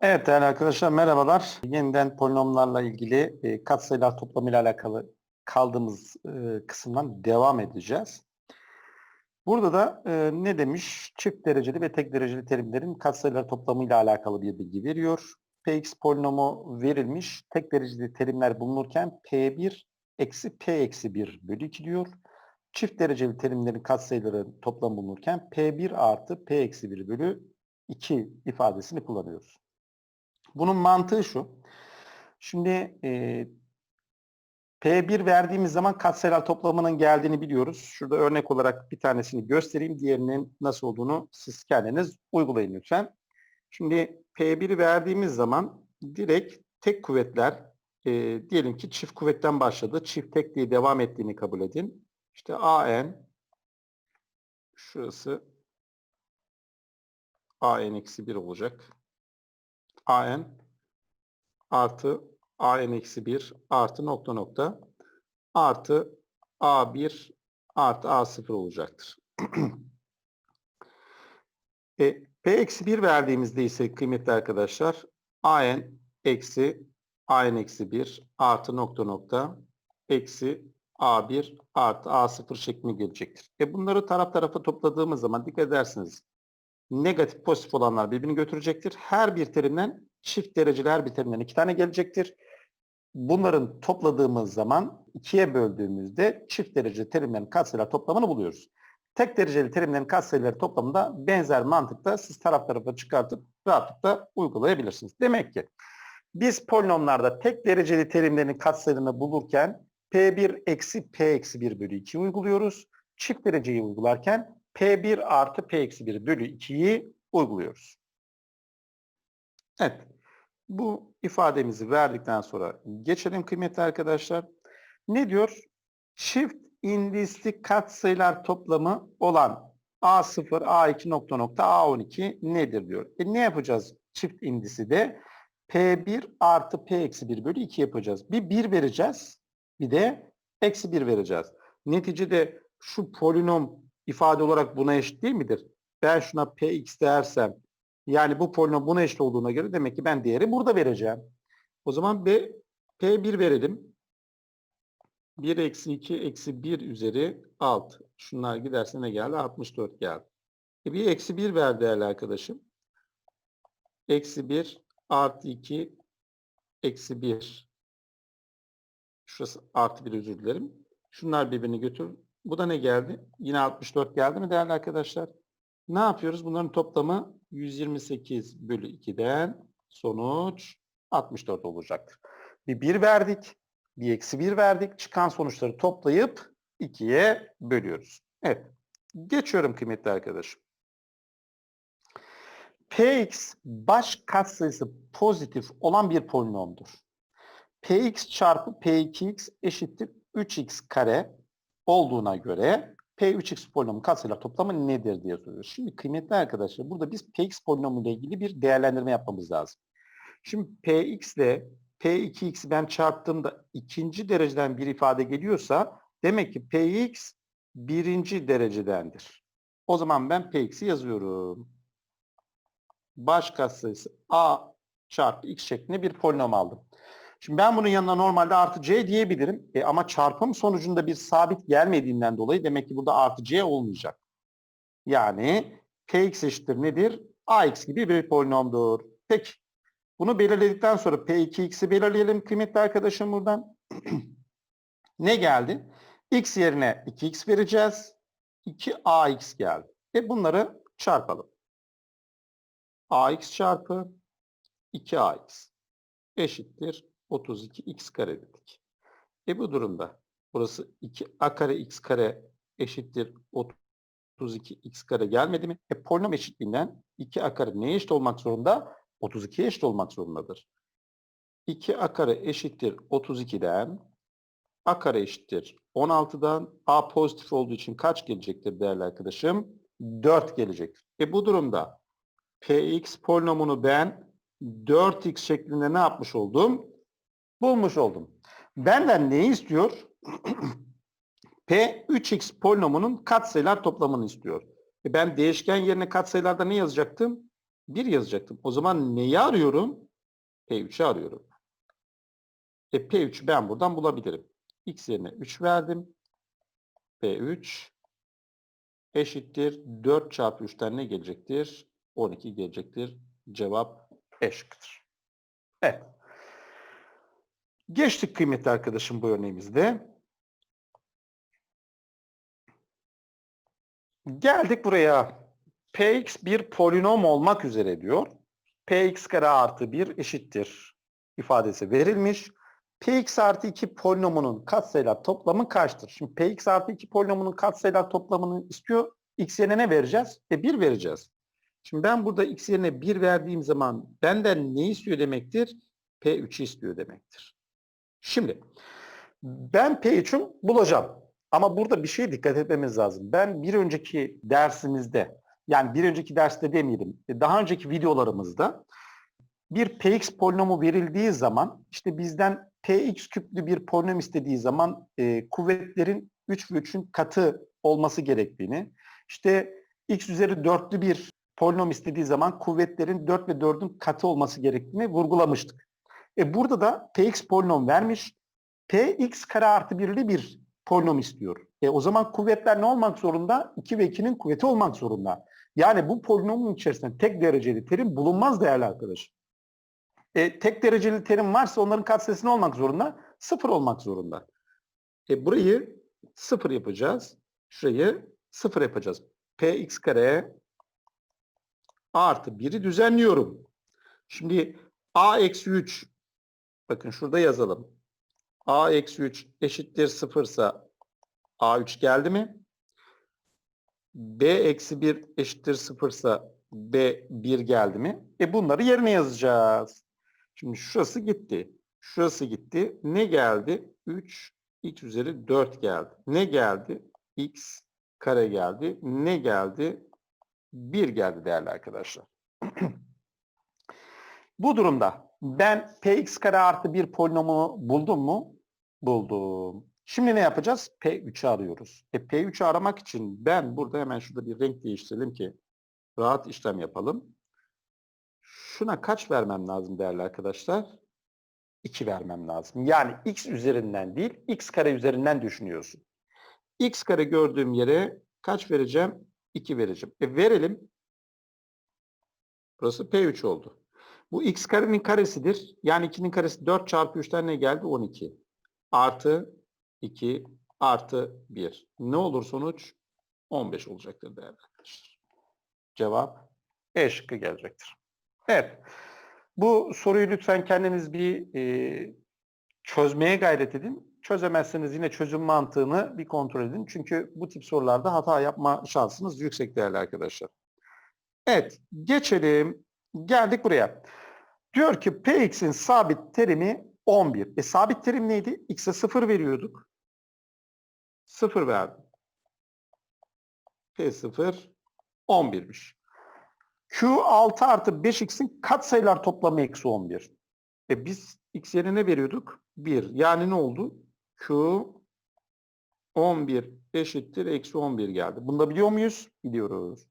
Evet değerli arkadaşlar merhabalar. Yeniden polinomlarla ilgili e, katsayılar toplamıyla alakalı kaldığımız e, kısımdan devam edeceğiz. Burada da e, ne demiş? Çift dereceli ve tek dereceli terimlerin katsayılar toplamıyla alakalı bir bilgi veriyor. Px polinomu verilmiş. Tek dereceli terimler bulunurken P1 eksi P eksi 1 bölü 2 diyor. Çift dereceli terimlerin katsayıları toplam bulunurken P1 artı P eksi 1 bölü 2 ifadesini kullanıyoruz. Bunun mantığı şu. Şimdi e, P1 verdiğimiz zaman katsayılar toplamının geldiğini biliyoruz. Şurada örnek olarak bir tanesini göstereyim. Diğerinin nasıl olduğunu siz kendiniz uygulayın lütfen. Şimdi P1'i verdiğimiz zaman direkt tek kuvvetler e, diyelim ki çift kuvvetten başladı. Çift tek diye devam ettiğini kabul edin. İşte AN şurası AN-1 olacak. AN artı AN eksi 1 artı nokta nokta artı A1 artı A0 olacaktır. e, P eksi 1 verdiğimizde ise kıymetli arkadaşlar AN eksi AN eksi 1 artı nokta nokta eksi A1 artı A0 şeklinde gelecektir. E bunları taraf tarafa topladığımız zaman dikkat edersiniz negatif pozitif olanlar birbirini götürecektir. Her bir terimden çift dereceli her bir terimden iki tane gelecektir. Bunların topladığımız zaman ikiye böldüğümüzde çift dereceli terimlerin katsayılar toplamını buluyoruz. Tek dereceli terimlerin katsayıları toplamında benzer mantıkta siz taraf tarafa çıkartıp rahatlıkla uygulayabilirsiniz. Demek ki biz polinomlarda tek dereceli terimlerin katsayılarını bulurken P1 eksi P eksi 1 bölü 2 uyguluyoruz. Çift dereceyi uygularken P1 artı P eksi 1 bölü 2'yi uyguluyoruz. Evet. Bu ifademizi verdikten sonra geçelim kıymetli arkadaşlar. Ne diyor? Çift indisli katsayılar toplamı olan A0, A2 nokta nokta A12 nedir diyor. E ne yapacağız çift indisi de? P1 artı P eksi 1 bölü 2 yapacağız. Bir 1 vereceğiz. Bir de eksi 1 vereceğiz. Neticede şu polinom ifade olarak buna eşit değil midir? Ben şuna Px dersem yani bu polinom buna eşit olduğuna göre demek ki ben değeri burada vereceğim. O zaman B, P1 verelim. 1 eksi 2 eksi 1 üzeri 6. Şunlar giderse ne geldi? 64 geldi. E bir eksi 1 ver değerli arkadaşım. Eksi 1 artı 2 eksi 1. Şurası artı 1 özür dilerim. Şunlar birbirini götür. Bu da ne geldi? Yine 64 geldi mi değerli arkadaşlar? Ne yapıyoruz? Bunların toplamı 128 bölü 2'den sonuç 64 olacaktır. Bir 1 verdik. Bir eksi 1 verdik. Çıkan sonuçları toplayıp 2'ye bölüyoruz. Evet. Geçiyorum kıymetli arkadaşım. Px baş katsayısı pozitif olan bir polinomdur. Px çarpı P2x eşittir 3x kare olduğuna göre P3x polinomun katsayılar toplamı nedir diye soruyor. Şimdi kıymetli arkadaşlar burada biz Px polinomu ile ilgili bir değerlendirme yapmamız lazım. Şimdi Px ile P2x'i ben çarptığımda ikinci dereceden bir ifade geliyorsa demek ki Px birinci derecedendir. O zaman ben Px'i yazıyorum. Baş katsayısı A çarpı x şeklinde bir polinom aldım. Şimdi ben bunun yanına normalde artı c diyebilirim. E, ama çarpım sonucunda bir sabit gelmediğinden dolayı demek ki burada artı c olmayacak. Yani px eşittir nedir? ax gibi bir polinomdur. Peki. Bunu belirledikten sonra p2x'i belirleyelim kıymetli arkadaşım buradan. ne geldi? x yerine 2x vereceğiz. 2ax geldi. E bunları çarpalım. ax çarpı 2ax eşittir 32x kare dedik. E bu durumda burası 2a kare x kare eşittir 32x kare gelmedi mi? E polinom eşitliğinden 2a kare neye eşit olmak zorunda? 32'ye eşit olmak zorundadır. 2a kare eşittir 32'den a kare eşittir 16'dan a pozitif olduğu için kaç gelecektir değerli arkadaşım? 4 gelecektir. E bu durumda px polinomunu ben 4x şeklinde ne yapmış oldum? Bulmuş oldum. Benden neyi istiyor? P 3x polinomunun katsayılar toplamını istiyor. E ben değişken yerine katsayılarda ne yazacaktım? 1 yazacaktım. O zaman neyi arıyorum? P3'ü arıyorum. E P3'ü ben buradan bulabilirim. X yerine 3 verdim. P3 eşittir. 4 çarpı 3'ten ne gelecektir? 12 gelecektir. Cevap E şıkkıdır. Evet. Geçtik kıymetli arkadaşım bu örneğimizde. Geldik buraya. Px bir polinom olmak üzere diyor. Px kare artı 1 eşittir ifadesi verilmiş. Px artı 2 polinomunun katsayılar toplamı kaçtır? Şimdi Px artı 2 polinomunun katsayılar toplamını istiyor. X yerine ne vereceğiz? E 1 vereceğiz. Şimdi ben burada X yerine 1 verdiğim zaman benden ne istiyor demektir? P3'ü istiyor demektir. Şimdi ben P3'ü bulacağım. Ama burada bir şeye dikkat etmemiz lazım. Ben bir önceki dersimizde, yani bir önceki derste demeyelim, daha önceki videolarımızda bir px polinomu verildiği zaman işte bizden px küplü bir polinom istediği zaman e, kuvvetlerin 3 ve 3'ün katı olması gerektiğini, işte x üzeri dörtlü bir polinom istediği zaman kuvvetlerin 4 ve 4'ün katı olması gerektiğini vurgulamıştık. E burada da px polinom vermiş, px kare artı 1'li bir polinom istiyor. E o zaman kuvvetler ne olmak zorunda? 2 ve 2'nin kuvveti olmak zorunda. Yani bu polinomun içerisinde tek dereceli terim bulunmaz değerli arkadaş. E, tek dereceli terim varsa onların katsayısı ne olmak zorunda? Sıfır olmak zorunda. E, burayı sıfır yapacağız. Şurayı sıfır yapacağız. Px kare artı 1'i düzenliyorum. Şimdi a eksi 3 bakın şurada yazalım. a eksi 3 eşittir sıfırsa a3 geldi mi? b eksi 1 eşittir sıfırsa b 1 geldi mi? E bunları yerine yazacağız. Şimdi şurası gitti. Şurası gitti. Ne geldi? 3 x üzeri 4 geldi. Ne geldi? x kare geldi. Ne geldi? 1 geldi değerli arkadaşlar. Bu durumda ben px kare artı 1 polinomu buldum mu? Buldum. Şimdi ne yapacağız? P3'ü arıyoruz. E P3'ü aramak için ben burada hemen şurada bir renk değiştirelim ki rahat işlem yapalım. Şuna kaç vermem lazım değerli arkadaşlar? 2 vermem lazım. Yani x üzerinden değil, x kare üzerinden düşünüyorsun. x kare gördüğüm yere kaç vereceğim? 2 vereceğim. E verelim. Burası P3 oldu. Bu x karenin karesidir. Yani 2'nin karesi 4 çarpı 3'ten ne geldi? 12. Artı 2 artı 1. Ne olur sonuç? 15 olacaktır değerli arkadaşlar. Cevap E şıkkı gelecektir. Evet. Bu soruyu lütfen kendiniz bir e, çözmeye gayret edin. Çözemezseniz yine çözüm mantığını bir kontrol edin. Çünkü bu tip sorularda hata yapma şansınız yüksek değerli arkadaşlar. Evet. Geçelim. Geldik buraya. Diyor ki Px'in sabit terimi 11. E sabit terim neydi? X'e 0 veriyorduk. 0 verdim. P0 11'miş. Q6 artı 5x'in katsayılar toplamı eksi 11. E biz x yerine ne veriyorduk? 1. Yani ne oldu? Q 11 eşittir eksi 11 geldi. Bunu da biliyor muyuz? Biliyoruz.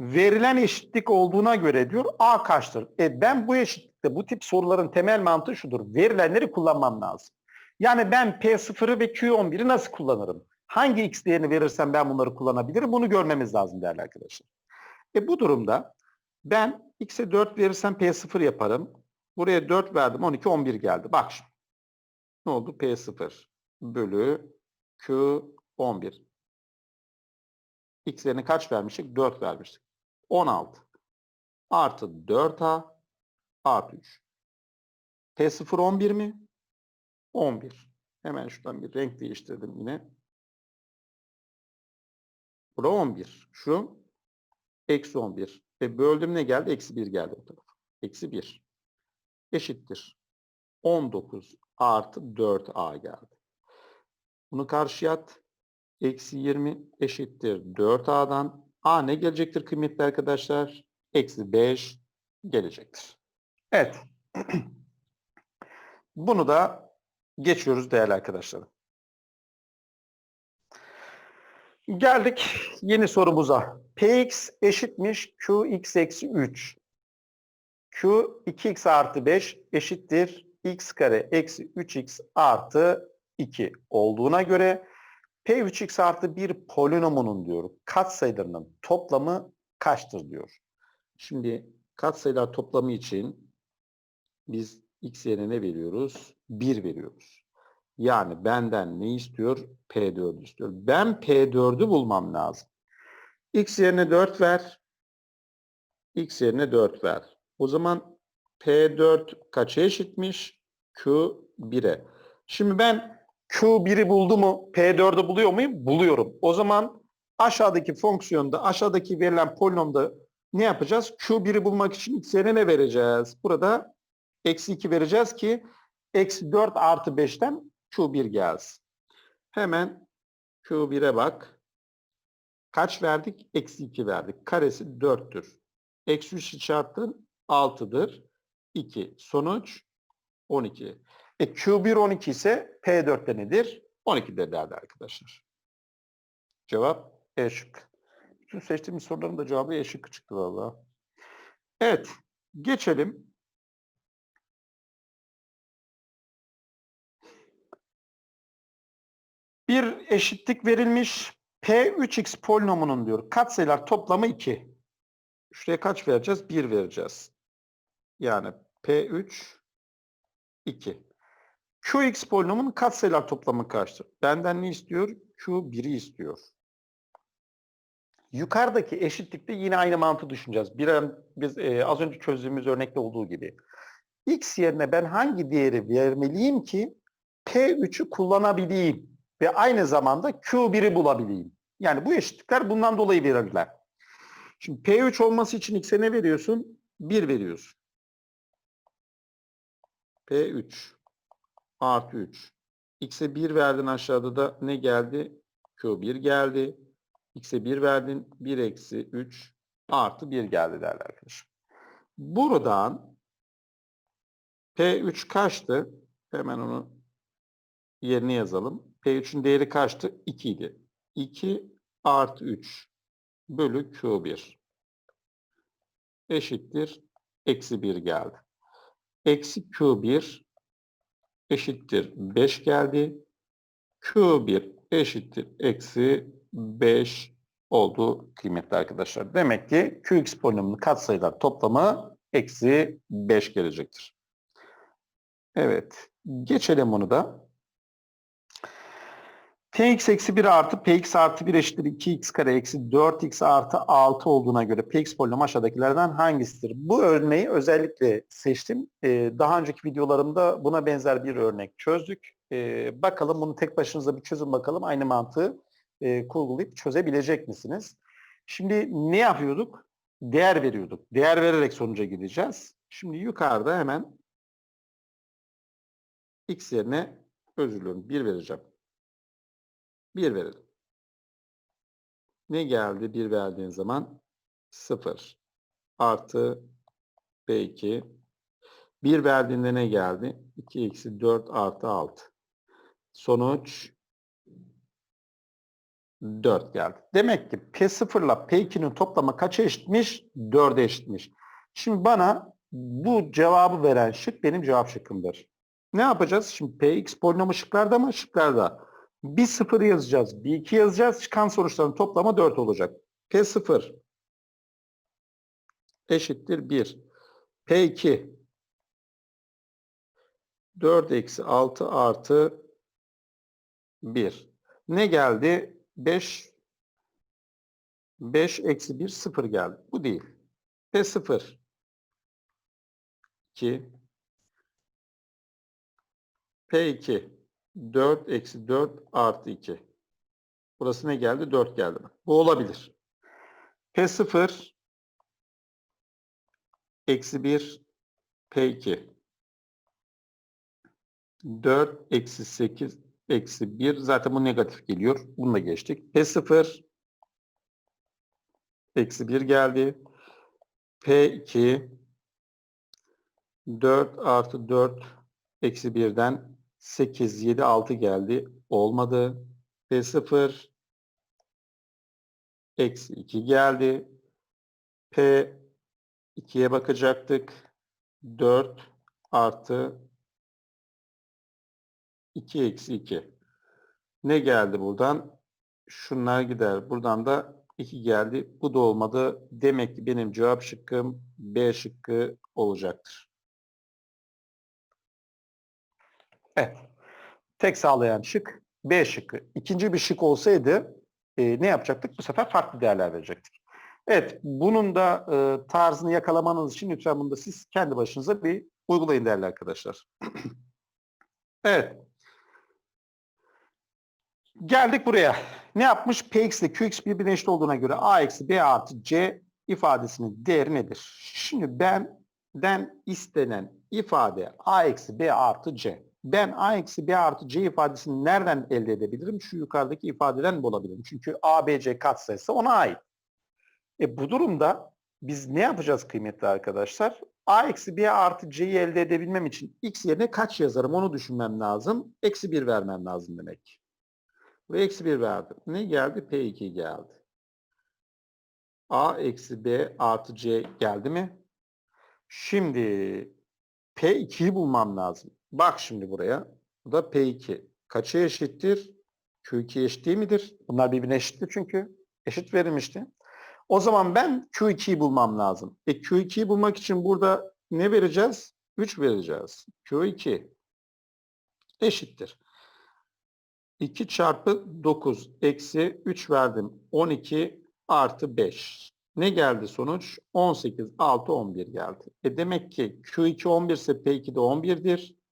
Verilen eşitlik olduğuna göre diyor A kaçtır? E ben bu eşitlikte bu tip soruların temel mantığı şudur. Verilenleri kullanmam lazım. Yani ben P0'ı ve Q11'i nasıl kullanırım? Hangi x değerini verirsem ben bunları kullanabilirim? Bunu görmemiz lazım değerli arkadaşlar. E bu durumda ben x'e 4 verirsem P0 yaparım. Buraya 4 verdim 12 11 geldi. Bak şimdi. Ne oldu? P0 bölü Q11. X'lerini kaç vermiştik? 4 vermiştik. 16 artı 4A artı 3. P0 11 mi? 11. Hemen şuradan bir renk değiştirdim yine. Bura 11. Şu eksi 11. Ve böldüm ne geldi? Eksi 1 geldi bu tarafa. Eksi 1. Eşittir. 19 artı 4a geldi. Bunu karşıya at. Eksi 20 eşittir 4a'dan. A ne gelecektir kıymetli arkadaşlar? Eksi 5 gelecektir. Evet. Bunu da geçiyoruz değerli arkadaşlarım. Geldik yeni sorumuza. Px eşitmiş Qx eksi 3. Q 2x artı 5 eşittir x kare eksi 3x artı 2 olduğuna göre P3x artı 1 polinomunun diyor katsayılarının toplamı kaçtır diyor. Şimdi katsayılar toplamı için biz x yerine ne veriyoruz? 1 veriyoruz. Yani benden ne istiyor? P4'ü istiyor. Ben P4'ü bulmam lazım. X yerine 4 ver. X yerine 4 ver. O zaman P4 kaça eşitmiş? Q 1'e. Şimdi ben Q1'i buldu mu P4'ü buluyor muyum? Buluyorum. O zaman aşağıdaki fonksiyonda, aşağıdaki verilen polinomda ne yapacağız? Q1'i bulmak için x yerine ne vereceğiz? Burada eksi 2 vereceğiz ki eksi 4 artı 5'ten Q1 gelsin. Hemen Q1'e bak. Kaç verdik? Eksi 2 verdik. Karesi 4'tür. Eksi 3'ü çarptın 6'dır. 2. Sonuç 12. E Q1 12 ise P4'te nedir? 12'de değerli arkadaşlar. Cevap E şıkkı. Bütün seçtiğimiz soruların da cevabı E şıkkı çıktı valla. Evet. Geçelim. Bir eşitlik verilmiş. P3x polinomunun diyor. Katsayılar toplamı 2. Şuraya kaç vereceğiz? 1 vereceğiz. Yani P3 2. Qx polinomun katsayılar toplamı kaçtır? Benden ne istiyor? Q1'i istiyor. Yukarıdaki eşitlikte yine aynı mantığı düşüneceğiz. Bir biz e, az önce çözdüğümüz örnekte olduğu gibi. X yerine ben hangi değeri vermeliyim ki P3'ü kullanabileyim ve aynı zamanda Q1'i bulabileyim. Yani bu eşitlikler bundan dolayı verirler. Şimdi P3 olması için X'e ne veriyorsun? 1 veriyorsun. P3 artı 3. X'e 1 verdin aşağıda da ne geldi? Q1 geldi. X'e 1 verdin. 1 eksi 3 artı 1 geldi değerli arkadaşım. Buradan P3 kaçtı? Hemen onu yerine yazalım. P3'ün değeri kaçtı? 2 idi. 2 artı 3 bölü Q1 eşittir. Eksi 1 geldi. Eksi Q1 eşittir 5 geldi. Q1 eşittir eksi 5 oldu kıymetli arkadaşlar. Demek ki Qx polinomunun katsayılar toplamı eksi 5 gelecektir. Evet. Geçelim bunu da. Px eksi 1 artı Px artı 1 eşittir 2x kare eksi 4x artı 6 olduğuna göre Px polinomu aşağıdakilerden hangisidir? Bu örneği özellikle seçtim. Ee, daha önceki videolarımda buna benzer bir örnek çözdük. Ee, bakalım bunu tek başınıza bir çözün bakalım. Aynı mantığı e, kurgulayıp çözebilecek misiniz? Şimdi ne yapıyorduk? Değer veriyorduk. Değer vererek sonuca gideceğiz. Şimdi yukarıda hemen x yerine özür diliyorum 1 vereceğim. 1 verelim. Ne geldi 1 verdiğin zaman? 0 artı B2 1 verdiğinde ne geldi? 2 eksi 4 artı 6. Sonuç 4 geldi. Demek ki P0 ile P2'nin toplamı kaça eşitmiş? 4'e eşitmiş. Şimdi bana bu cevabı veren şık benim cevap şıkkımdır. Ne yapacağız? Şimdi Px polinomu şıklarda mı? Şıklarda. Bir 0 yazacağız, bir 2 yazacağız. Çıkan sonuçların toplamı 4 olacak. P0 eşittir 1. P2 4 eksi 6 artı 1. Ne geldi? 5 5 eksi 1 0 geldi. Bu değil. P0 2 P2 4 eksi 4 artı 2. Burası ne geldi? 4 geldi. Bu olabilir. P0 eksi 1 P2 4 eksi 8 eksi 1 zaten bu negatif geliyor. Bunu geçtik. P0 eksi 1 geldi. P2 4 artı 4 eksi 1'den 8, 7, 6 geldi. Olmadı. P0 eksi 2 geldi. P 2'ye bakacaktık. 4 artı 2 eksi 2. Ne geldi buradan? Şunlar gider. Buradan da 2 geldi. Bu da olmadı. Demek ki benim cevap şıkkım B şıkkı olacaktır. Evet. Tek sağlayan şık B şıkkı. İkinci bir şık olsaydı e, ne yapacaktık? Bu sefer farklı değerler verecektik. Evet, bunun da e, tarzını yakalamanız için lütfen bunu da siz kendi başınıza bir uygulayın değerli arkadaşlar. evet. Geldik buraya. Ne yapmış? Px ile Qx birbirine eşit olduğuna göre a eksi b artı c ifadesinin değeri nedir? Şimdi benden istenen ifade a eksi b artı c. Ben a eksi b artı c ifadesini nereden elde edebilirim? Şu yukarıdaki ifadeden bulabilirim. Çünkü a, b, c katsayısı ona ait. E bu durumda biz ne yapacağız kıymetli arkadaşlar? a eksi b artı c'yi elde edebilmem için x yerine kaç yazarım onu düşünmem lazım. Eksi 1 vermem lazım demek. Ve eksi 1 verdim. Ne geldi? P2 geldi. A eksi B artı C geldi mi? Şimdi P2'yi bulmam lazım. Bak şimdi buraya. Bu da P2. Kaça eşittir? Q2 eşit değil midir? Bunlar birbirine eşittir çünkü. Eşit verilmişti. O zaman ben Q2'yi bulmam lazım. E Q2'yi bulmak için burada ne vereceğiz? 3 vereceğiz. Q2 eşittir. 2 çarpı 9 eksi 3 verdim. 12 artı 5. Ne geldi sonuç? 18, 6, 11 geldi. E demek ki Q2 11 ise P2 de 11'dir.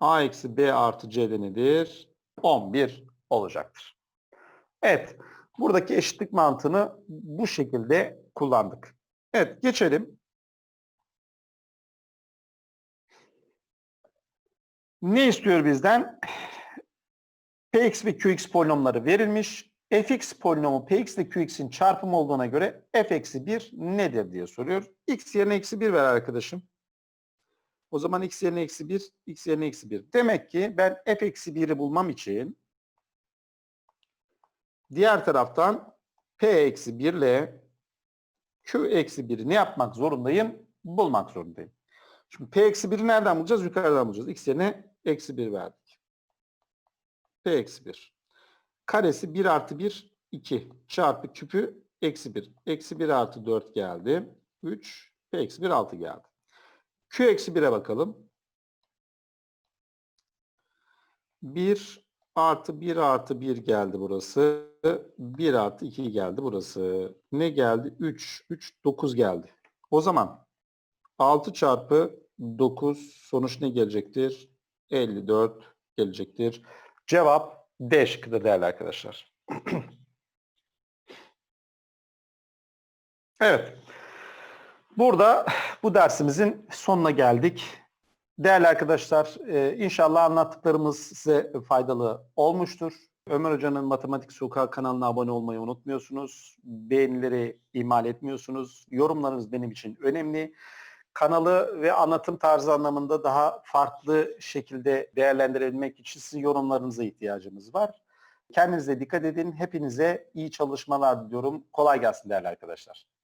A eksi B artı C'de nedir? 11 olacaktır. Evet. Buradaki eşitlik mantığını bu şekilde kullandık. Evet geçelim. Ne istiyor bizden? Px ve Qx polinomları verilmiş. fx polinomu Px ile Qx'in çarpımı olduğuna göre f eksi 1 nedir diye soruyor. x yerine eksi 1 ver arkadaşım. O zaman x yerine eksi 1, x yerine eksi 1. Demek ki ben f eksi 1'i bulmam için diğer taraftan p eksi 1 ile q eksi 1'i ne yapmak zorundayım? Bulmak zorundayım. Şimdi p eksi 1'i nereden bulacağız? Yukarıdan bulacağız. x yerine eksi 1 verdik. p eksi 1. Karesi 1 artı 1, 2 çarpı küpü eksi 1. Eksi 1 artı 4 geldi. 3, p eksi 1, 6 geldi. Q eksi 1'e bakalım. 1 artı 1 artı 1 geldi burası. 1 artı 2 geldi burası. Ne geldi? 3. 3, 9 geldi. O zaman 6 çarpı 9 sonuç ne gelecektir? 54 gelecektir. Cevap D şıkkıdır değerli arkadaşlar. evet. Burada bu dersimizin sonuna geldik. Değerli arkadaşlar, e, inşallah anlattıklarımız size faydalı olmuştur. Ömer Hoca'nın Matematik Sokağı kanalına abone olmayı unutmuyorsunuz. Beğenileri ihmal etmiyorsunuz. Yorumlarınız benim için önemli. Kanalı ve anlatım tarzı anlamında daha farklı şekilde değerlendirebilmek için sizin yorumlarınıza ihtiyacımız var. Kendinize dikkat edin. Hepinize iyi çalışmalar diliyorum. Kolay gelsin değerli arkadaşlar.